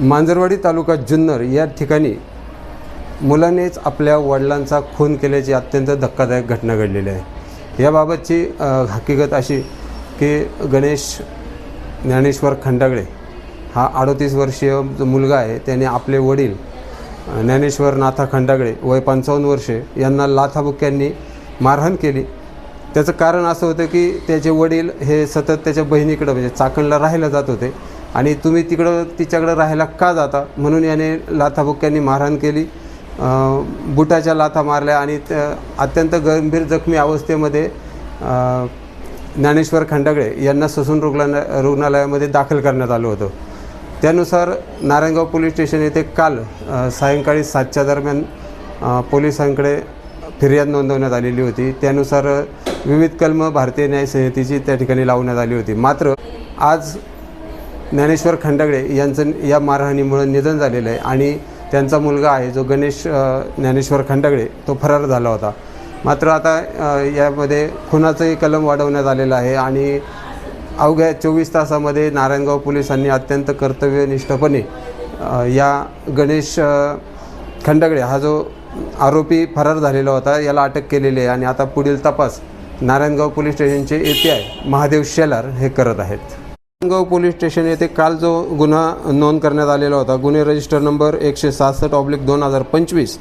मांजरवाडी तालुका जुन्नर या ठिकाणी मुलानेच आपल्या वडिलांचा खून केल्याची अत्यंत धक्कादायक घटना घडलेली आहे. याबाबतची हकीकत अशी की गणेश ज्ञानेश्वर खंडागळे हा अडोतीस वर्षीय जो मुलगा आहे. त्याने आपले वडील ज्ञानेश्वर नाथा खंडागळे वय पंचावन्न वर्षे यांना लाथाबुक्यांनी मारहाण केली. त्याचं कारण असं होतं की त्याचे वडील हे सतत त्याच्या बहिणीकडं म्हणजे चाकणला राहायला जात होते. आणि तुम्ही तिकडं तिच्याकडं राहायला का जाता? म्हणून याने लाथाबुक्क्यांनी मारहाण केली. बुटाच्या लाथा मारल्या आणि त्या अत्यंत गंभीर जखमी अवस्थेमध्ये ज्ञानेश्वर खंडागळे यांना ससून रुग्णालय रुग्णालयामध्ये दाखल करण्यात आलं होतं. त्यानुसार नारायणगाव पोलीस स्टेशन येथे काल सायंकाळी सातच्या दरम्यान पोलिसांकडे फिर्याद नोंदवण्यात आलेली होती. त्यानुसार विविध कलम भारतीय न्याय संहितेची त्या ठिकाणी लावण्यात आली होती. मात्र आज ज्ञानेश्वर खंडगडे यांचं या मारहाणीमुळं निधन झालेलं आहे आणि त्यांचा मुलगा आहे जो गणेश ज्ञानेश्वर खंडगडे तो फरार झाला होता. मात्र आता यामध्ये खुनाचंही कलम वाढवण्यात आलेलं आहे आणि अवघ्या चोवीस तासामध्ये नारायणगाव पोलिसांनी अत्यंत कर्तव्यनिष्ठपणे या गणेश खंडगडे हा जो आरोपी फरार झालेला होता याला अटक केलेली आहे आणि आता पुढील तपास नारायणगाव पोलीस स्टेशनचे A P I Mahadev Shelar हे करत आहेत. गाव पोलीस स्टेशन येथे काल जो गुन्हा नोंद करण्यात आलेला होता गुन्हे रजिस्टर नंबर एकशे सहासष्ट ऑब्लिक दोन हजार पंचवीस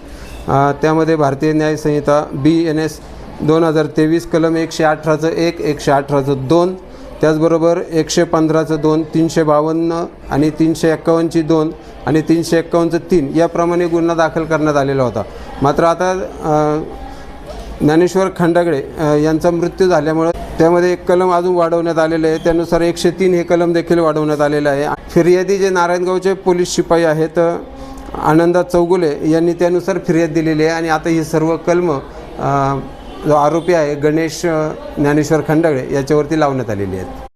त्यामध्ये भारतीय न्याय संहिता बी एन एस दोन हजार तेवीस कलम एकशे अठराचं एक एकशे अठराचं दोन त्याचबरोबर एकशे पंधराचं दोन तीनशे बावन्न आणि तीनशे एक्कावन्नची दोन आणि तीनशे एक्कावन्नचं तीन याप्रमाणे गुन्हा दाखल करण्यात आलेला होता. मात्र आता ज्ञानेश्वर खंडागळे यांचा मृत्यू झाल्यामुळं त्यामध्ये एक कलम अजून वाढवण्यात आलेलं आहे. त्यानुसार एकशे तीन हे कलम देखील वाढवण्यात आलेलं आहे. फिर्यादी जे नारायणगावचे पोलीस शिपाई आहेत आनंदा चौगुले यांनी त्यानुसार फिर्याद दिलेली आहे. आणि आता ही सर्व कलम जो आरोपी आहे गणेश ज्ञानेश्वर खंडागळे याच्यावरती लावण्यात आलेली आहेत.